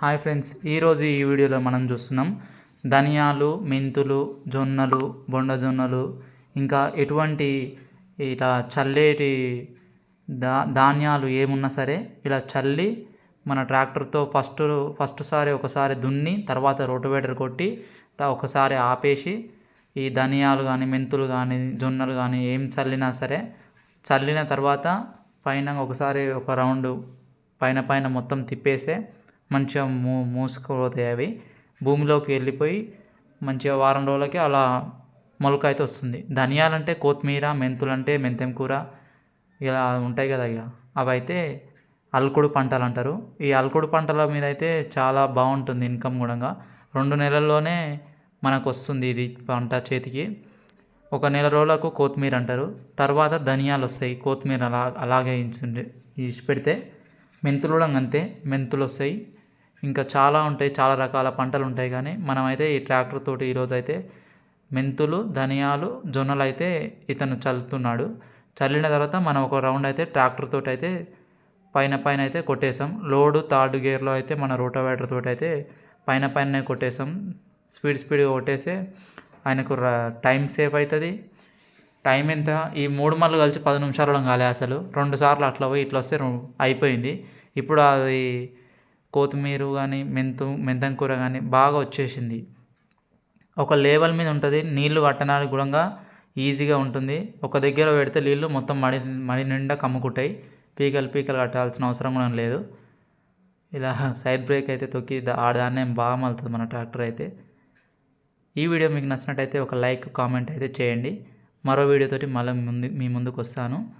Hi friends ఈరోజు ఈ వీడియోలో మనం చూస్తున్నాం ధనియాలు మెంతులు జొన్నలు బొండ జొన్నలు ఇంకా ఎటువంటి ఇలా చల్లేటి దా ధాన్యాలు ఏమున్నా సరే ఇలా చల్లి మన ట్రాక్టర్తో ఫస్ట్ ఫస్ట్ సారి ఒకసారి దున్ని తర్వాత రోటివేటర్ కొట్టి ఒకసారి ఆపేసి ఈ ధనియాలు కానీ మెంతులు కానీ జొన్నలు కానీ ఏం చల్లినా సరే చల్లిన తర్వాత పైన ఒకసారి ఒక రౌండ్ పైన పైన మొత్తం తిప్పేస్తే మంచిగా మూ మూసుకుపోతాయి అవి. భూమిలోకి వెళ్ళిపోయి మంచిగా వారం రోజులకి అలా మొలక అయితే వస్తుంది. ధనియాలంటే కొత్తిమీర మెంతులు అంటే మెంతెం కూర ఇలా ఉంటాయి కదా ఇక. అవి అయితే అల్కుడు పంటలు అంటారు. ఈ అల్కుడు పంటల మీద అయితే చాలా బాగుంటుంది ఇన్కమ్ కూడా రెండు నెలల్లోనే మనకు వస్తుంది ఇది పంట చేతికి. ఒక నెల రోజులకు కొత్తిమీర అంటారు. తర్వాత ధనియాలు వస్తాయి. కొత్తిమీర అలా అలాగే ఇచ్చి పెడితే మెంతులు కూడా అంతే. మెంతులు వస్తాయి. ఇంకా చాలా ఉంటాయి చాలా రకాల పంటలు ఉంటాయి కానీ మనమైతే ఈ ట్రాక్టర్ తోటి ఈరోజు అయితే మెంతులు ధనియాలు జొన్నలు అయితే ఇతను చల్లుతున్నాడు. చల్లిన తర్వాత మనం ఒక రౌండ్ అయితే ట్రాక్టర్ తోటి అయితే పైన పైన అయితే కొట్టేసాం. లోడు థర్డ్ గేర్లో అయితే మన రోటోవేటర్ తోటి అయితే పైన పైన కొట్టేసాం. స్పీడ్ స్పీడ్గా కొట్టేస్తే ఆయనకు ర- టైం సేవ్ అవుతుంది టైం ఎంత? ఈ మూడు మళ్ళు కలిసి పది నిమిషాలలో కాలే అసలు. రెండు సార్లు అట్లా పోయి ఇట్లా వస్తే అయిపోయింది. ఇప్పుడు అది కొత్తిమీర కానీ మెంతు మెంతం కూర కానీ బాగా వచ్చేసింది. ఒక లేవల్ మీద ఉంటుంది నీళ్ళు కట్టడానికి కూడా ఈజీగా ఉంటుంది. ఒక దగ్గర పెడితే నీళ్ళు మొత్తం మడి మడి నిండా కమ్ముకుంటాయి. పీకలు పీకలు కట్టాల్సిన అవసరం కూడా లేదు. ఇలా సైడ్ బ్రేక్ అయితే తొక్కి దా- ఆడదాన్నే బాగా మలుతుంది మన ట్రాక్టర్ అయితే. ఈ వీడియో మీకు నచ్చినట్టయితే ఒక లైక్ కామెంట్ అయితే చేయండి. మరో వీడియోతోటి మళ్ళీ ముందు మీ ముందుకు వస్తాను.